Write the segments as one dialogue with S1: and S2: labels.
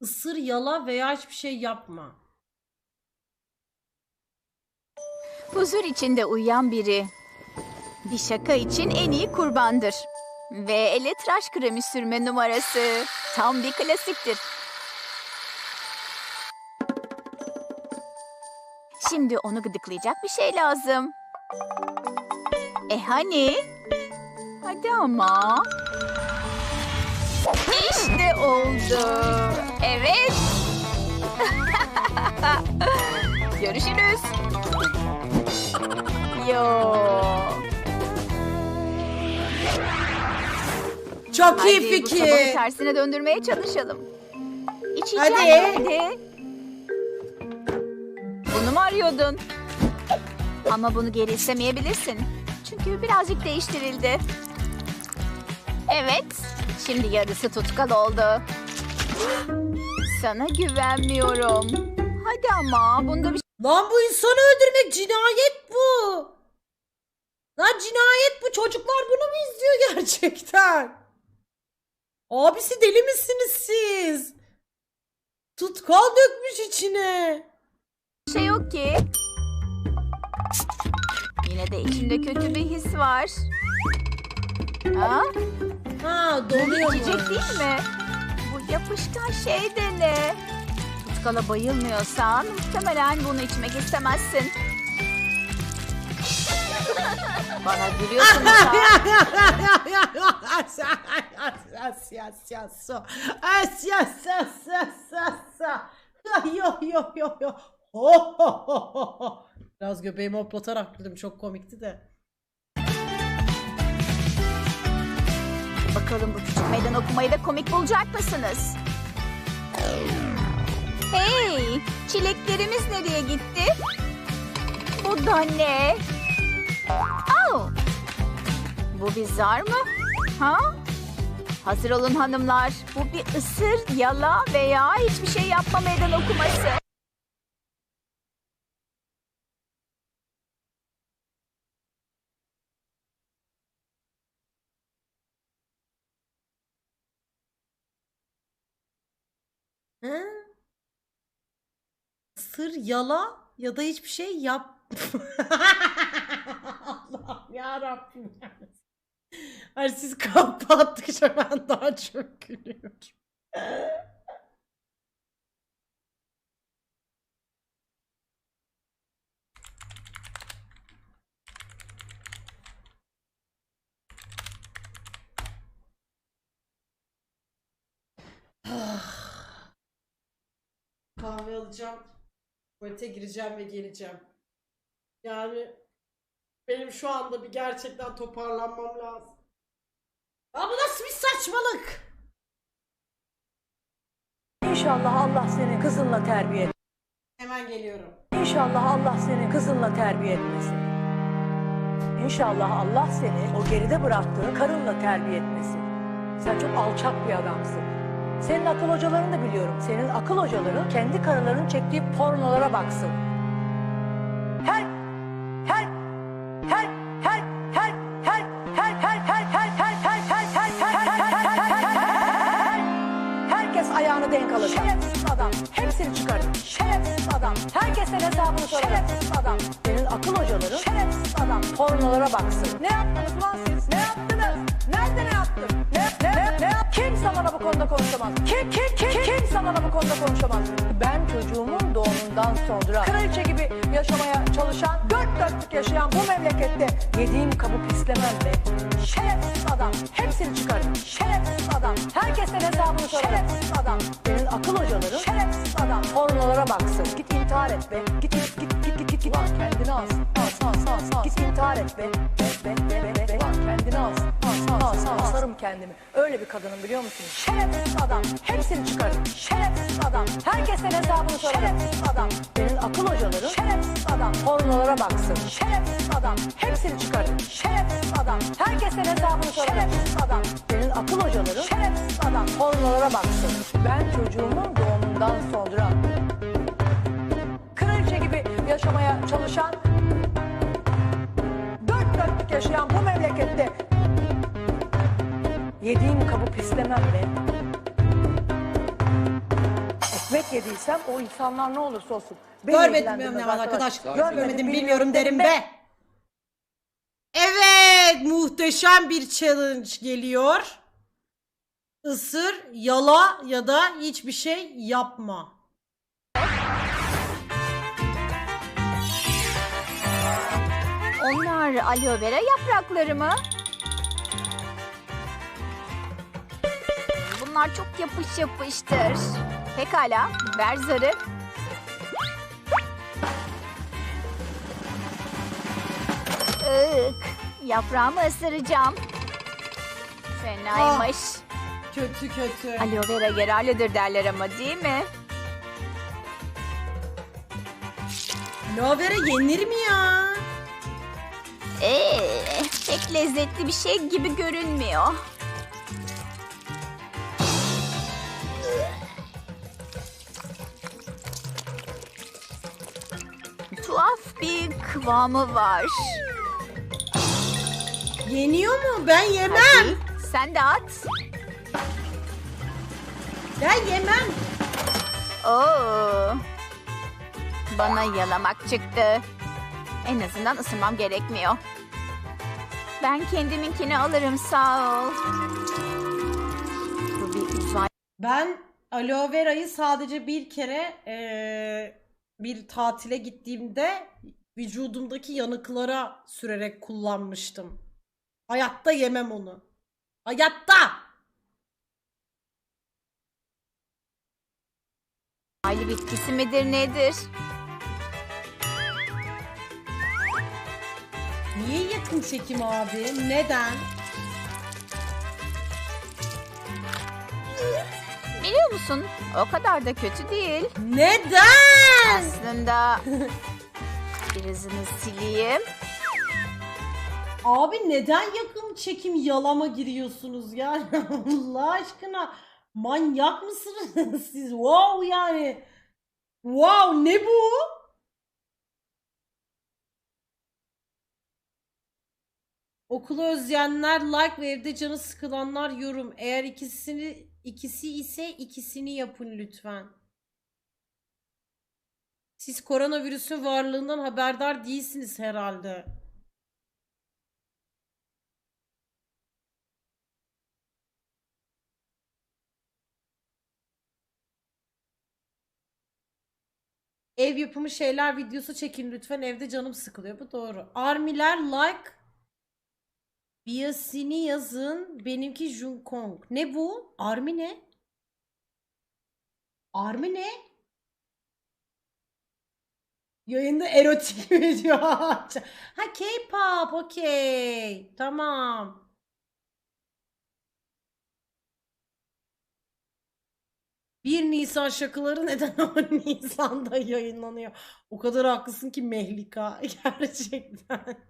S1: Isır, yala veya hiçbir şey yapma.
S2: Huzur içinde uyuyan biri. Bir şaka için en iyi kurbandır. Ve ele tıraş kremi sürme numarası. Tam bir klasiktir. Şimdi onu gıdıklayacak bir şey lazım. E hani? Hadi ama. İşte oldu. Evet. Görüşürüz. Yo.
S1: Çok iyi
S2: Hadi bu sabahı
S1: fikir.
S2: tersine döndürmeye çalışalım. İçeceğim
S1: Hadi.
S2: hadi. Bunu mu arıyordun? Ama bunu geri istemeyebilirsin. Çünkü birazcık değiştirildi. Evet. Şimdi yarısı tutkal oldu. Sana güvenmiyorum. Hadi ama bunda bir
S1: Lan bu insanı öldürmek cinayet bu. Lan cinayet bu. Çocuklar bunu mu izliyor gerçekten? Abisi deli misiniz siz? Tutkal dökmüş içine.
S2: şey yok ki. Yine de içimde kötü bir his var. Ha?
S1: Ha doluyor
S2: İçecek değil mi? Bu yapışkan şey de ne? Tutkala bayılmıyorsan muhtemelen bunu içmek istemezsin. Bana gülüyorsun ama
S1: Yo yo yo yo. Ho ho ho ho. Biraz göbeğimi hoplatarak güldüm. Çok komikti de.
S2: Bakalım bu küçük meydan okumayı da komik bulacak mısınız? Hey, çileklerimiz nereye gitti? Bu da ne? Oh, bu bir zar mı? Ha? Hazır olun hanımlar. Bu bir ısır, yala veya hiçbir şey yapma meydan okuması.
S1: He? Sır yala ya da hiçbir şey yap. Allah'ım ya Rabbim. Ay siz kapattıkça ben daha çok gülüyorum. Kahve alacağım. Tuvalete gireceğim ve geleceğim. Yani benim şu anda bir gerçekten toparlanmam lazım. Ya bu nasıl bir saçmalık?
S3: İnşallah Allah seni kızınla terbiye et.
S1: Hemen geliyorum.
S3: İnşallah Allah seni kızınla terbiye etmesin. İnşallah Allah seni o geride bıraktığı karınla terbiye etmesin. Sen çok alçak bir adamsın. Senin akıl hocalarını da biliyorum. Senin akıl hocaların kendi karılarının çektiği pornolara baksın. Her her her her her her her her her her her her her her her her Herkes ayağını denk alır. Şerefsiz adam. Hepsini çıkarın. Şerefsiz adam. Herkesten hesabını sorarım. Şerefsiz adam. Senin akıl hocaların şerefsiz adam. Pornolara baksın. Ne yaptınız lan siz? Ne yaptınız? Konuşamaz. Kim, kim, kim, kimse bana bu konuda konuşamaz. Ben çocuğumun doğumundan sonra kraliçe gibi yaşamaya çalışan, dört dörtlük yaşayan bu memlekette yediğim kabı pislemem be. Şerefsiz adam. Hepsini çıkarın. Şerefsiz adam. Herkesten hesabını sorarım. Şerefsiz adam. Senin akıl hocaların şerefsiz adam. Pornolara baksın. Git intihar et be. Git git git git git git. Ulan kendini az. Az az az az. Git intihar et be. Be be az. Asarım kendimi. Öyle bir kadınım biliyor musunuz? Şerefsiz adam. Hepsini çıkarın. Şerefsiz adam. Herkesten hesabını sorarım. Şerefsiz adam. Senin akıl hocaların şerefsiz adam. Pornolara baksın. Şerefsiz adam. Hepsini çıkarın. Şerefsiz adam. Herkesten hesabını sorarım. Şerefsiz adam. Senin akıl hocaların şerefsiz adam. Pornolara baksın. Ben çocuğumun doğumundan sonra kraliçe gibi yaşamaya çalışan dört dörtlük yaşayan bu memlekette yediğim kabı pislemem be. yemek yediysem o insanlar ne olursa olsun. beni
S1: Görmedim
S3: ilgilendirmez
S1: bilmiyorum arkadaş.
S3: Görmedim,
S1: Görmedim bilmiyorum derim be. Evet muhteşem bir challenge geliyor. Isır, yala ya da hiçbir şey yapma.
S2: Onlar aloe vera yaprakları mı? Bunlar çok yapış yapıştır. Pekala, ver zarı. Iık, yaprağımı ısıracağım. Fenaymış.
S1: Kötü kötü.
S2: Aloe vera yararlıdır derler ama değil mi?
S1: Aloe vera yenir mi ya?
S2: Ee, pek lezzetli bir şey gibi görünmüyor. Tuhaf bir kıvamı var.
S1: Yeniyor mu? Ben yemem.
S2: Hadi sen de at.
S1: Ben yemem.
S2: Oo. Bana yalamak çıktı. En azından ısırmam gerekmiyor. Ben kendiminkini alırım sağ ol. Bu bir uzay
S1: Ben aloe verayı sadece bir kere eee, bir tatile gittiğimde vücudumdaki yanıklara sürerek kullanmıştım. Hayatta yemem onu. Hayatta!
S2: Aile bitkisi midir nedir?
S1: Niye yakın çekim abi? Neden?
S2: Biliyor musun? O kadar da kötü değil.
S1: Neden?
S2: Aslında birazını sileyim.
S1: Abi neden yakın çekim yalama giriyorsunuz yani Allah aşkına manyak mısınız siz wow yani wow ne bu Okulu özleyenler like ve evde canı sıkılanlar yorum. Eğer ikisini ikisi ise ikisini yapın lütfen. Siz koronavirüsün varlığından haberdar değilsiniz herhalde. Ev yapımı şeyler videosu çekin lütfen. Evde canım sıkılıyor. Bu doğru. Armiler like Biyasini yazın. Benimki Jungkook. Ne bu? Army ne? Army ne? Yayında erotik video. ha K-pop. Okey. Tamam. Bir Nisan şakaları neden 10 Nisan'da yayınlanıyor? O kadar haklısın ki Mehlika. Gerçekten.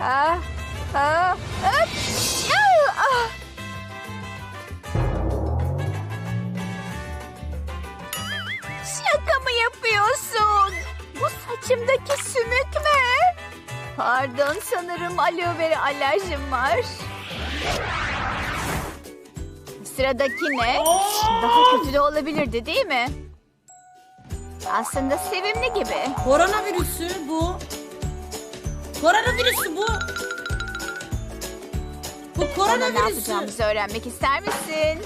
S2: Ah, ah, ah, ah. Şaka mı yapıyorsun? Bu saçımdaki sümük mü? Pardon sanırım aloe vera alerjim var. Sıradaki ne? Daha kötü de olabilirdi değil mi? Aslında sevimli gibi.
S1: Koronavirüsü bu. Koronavirüsü bu. Bu
S2: Bana ne
S1: koronavirüsü.
S2: yapacağımızı öğrenmek ister misin?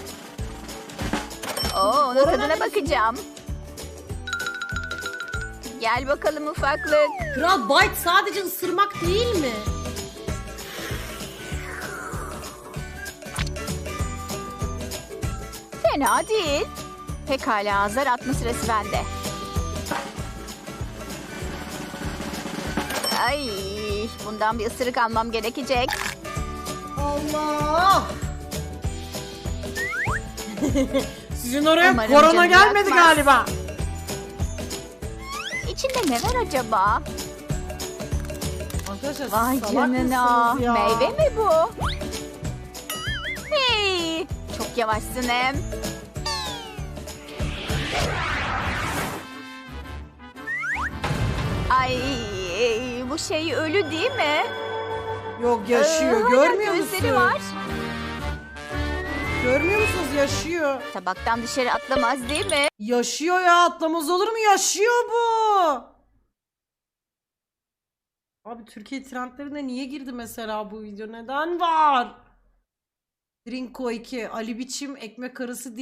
S2: Oo, onun tadına bakacağım. Gel bakalım ufaklık.
S1: Kral bite sadece ısırmak değil mi?
S2: Fena değil. Pekala zar atma sırası bende. Ay, bundan bir ısırık almam gerekecek.
S1: Allah! Sizin oraya
S2: Umarım
S1: korona gelmedi
S2: yakmaz.
S1: galiba.
S2: İçinde ne var acaba?
S1: Arkadaşlar siz
S2: Vay
S1: salak
S2: canına.
S1: mısınız ya?
S2: Meyve mi bu? Hey, çok yavaşsın hem. Bu şey ölü değil mi?
S1: Yok yaşıyor.
S2: Ee, hala
S1: Görmüyor
S2: gözleri
S1: musun?
S2: var.
S1: Görmüyor musunuz? Yaşıyor.
S2: Tabaktan dışarı atlamaz değil mi?
S1: Yaşıyor ya atlamaz olur mu? Yaşıyor bu. Abi Türkiye trendlerine niye girdi mesela bu video? Neden var? Drinko 2, Ali Biçim, ekmek arası